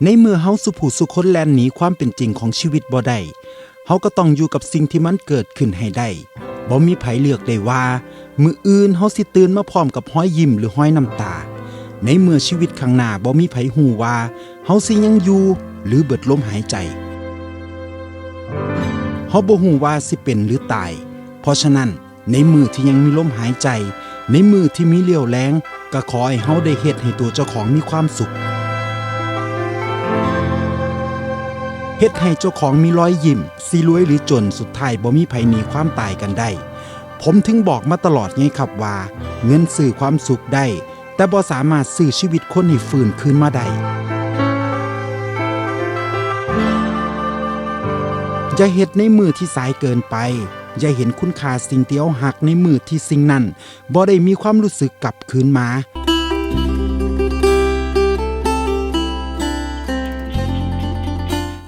ในเมื่อเฮาสุผู้สุคนแลนหนีความเป็นจริงของชีวิตบ่ได้เฮาก็ต้องอยู่กับสิ่งที่มันเกิดขึ้นให้ได้บ่มีไผเลือกได้ว่า มืออื่นเฮาสิตื่นมาพร้อมกับห้อยยิ้มหรือห้อยน้ำตา ในเมื่อชีวิตข้างหน้าบ่มีไผฮู้ว่าเฮาสิยังอยู่หรือเบิดลมหายใจเฮาบ่ฮู้ว่าสิเป็นหรือตาย เพราะฉะนั้นในมือที่ยังมีลมหายใจ ในมือที่มีเลี่ยวแรงก็ขอให้เฮาได้เฮ็ดให้ตัวเจ้าของมีความสุข เฮ็ดให้เจ้าของมีรอยยิ้มสิรวยหรือจนสุดท้ายบ่มีไผหนีความตายกันได้ ผมถึงบอกมาตลอดไงครับว่า เงินซื้อความสุขได้ แต่บ่สามารถซื้อชีวิตคนให้ฟื้นคืนมาได้อย่าเฮ็ดในมือที่สายเกินไป อย่าเห็นคุณค่าสิ่งที่เอาหักในมือที่สิ่งนั้นบ่ได้มีความรู้สึกกลับคืนมา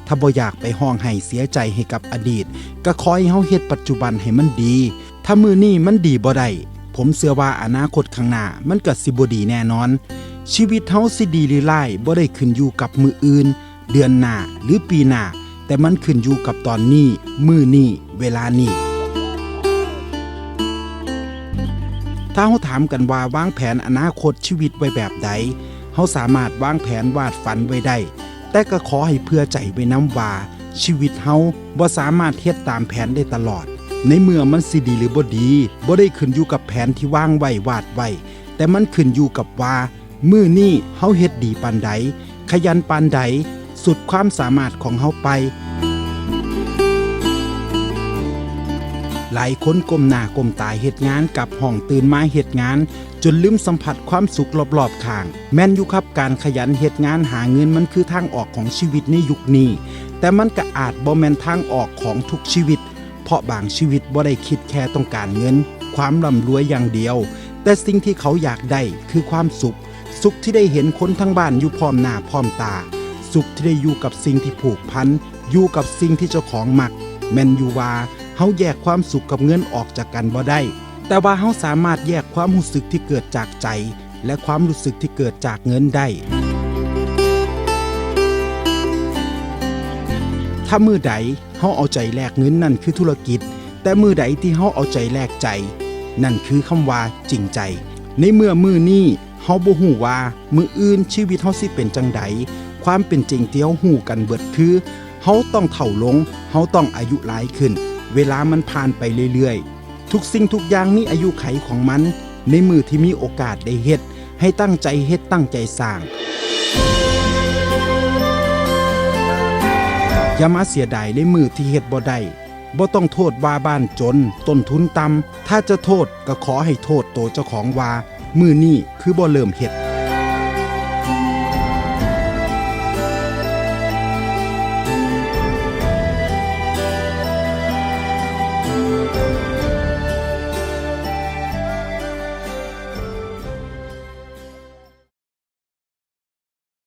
ถ้าบ่อยากไปห้องให้เสียใจให้กับอดีต ก็คอยเฮาเฮ็ดปัจจุบันให้มันดี ถ้ามือนี้มันดีบ่ได้ผมเชื่อว่าอนาคตข้างหน้ามันก็สิบ่ดีแน่นอน ชีวิตเฮาสิดีหรือร้ายบ่ได้ขึ้นอยู่กับมืออื่น เดือนหน้าหรือปีหน้าแต่มันขึ้นอยู่กับตอนนี้ มือนี้ เวลานี้ ถ้าเราถามกันว่าวางแผนอนาคตชีวิตไว้แบบใดเราสามารถวางแผนวาดฝันไว้ได้ แต่ก็ขอให้เพื่อใจไว้น้ำว่า ชีวิตเฮาบ่สามารถเฮ็ดตามแผนได้ตลอด ในเมื่อมันสิดีหรือบ่ดีบ่ได้ขึ้นอยู่กับแผนที่วางไว้วาดไว้แต่มันขึ้นอยู่กับว่ามื้อนี้เฮาเฮ็ดดีปานใดขยันปานใดสุดความสามารถของเฮาไป หลายคนก้มหน้าก้มตาเฮ็ดงานกับห้องตื่นมาเฮ็ดงาน จนลืมสัมผัสความสุขรอบๆข้าง แม่นอยู่ครับการขยันเฮ็ดงานหาเงินมันคือทางออกของชีวิตในยุคนี้ แต่มันก็อาจบ่แม่นทางออกของทุกชีวิต เพราะบางชีวิตบ่ได้คิดแค่ต้องการเงิน ความร่ำรวยอย่างเดียว แต่สิ่งที่เขาอยากได้คือความสุข สุขที่ได้เห็นคนทั้งบ้านอยู่พร้อมหน้าพร้อมตา สุขที่ได้อยู่กับสิ่งที่ผูกพันอยู่กับสิ่งที่เจ้าของมักแม่นอยู่ว่า เฮาแยกความสุขกับเงินออกจากกันบ่ได้ แต่ว่าเฮาสามารถแยกความรู้สึกที่เกิดจากใจ และความรู้สึกที่เกิดจากเงินได้ถ้ามือใดเฮาเอาใจแลกเงินนั่นคือธุรกิจ แต่มือใดที่เฮาเอาใจแลกใจ นั่นคือคำว่าจริงใจ ในเมื่อมือนี้เฮาบ่ฮู้ว่ามืออื่นชีวิตเฮาสิเป็นจังใดความเป็นจริงที่เฮาฮู้กันเบิดคือเฮาต้องเฒ่าลงเฮาต้องอายุหลายขึ้น เวลามันผ่านไปเรื่อยๆ ทุกสิ่งทุกอย่างมีอายุไขของมัน ในมือที่มีโอกาสได้เฮ็ด ให้ตั้งใจเฮ็ดตั้งใจสร้างอย่ามาเสียดายในมือที่เฮ็ดบ่ได้บ่ต้องโทษว่าบ้านจน ต้นทุนต่ำถ้าจะโทษก็ขอให้โทษตัวเจ้าของว่า มือนี่คือบ่เริ่มเฮ็ด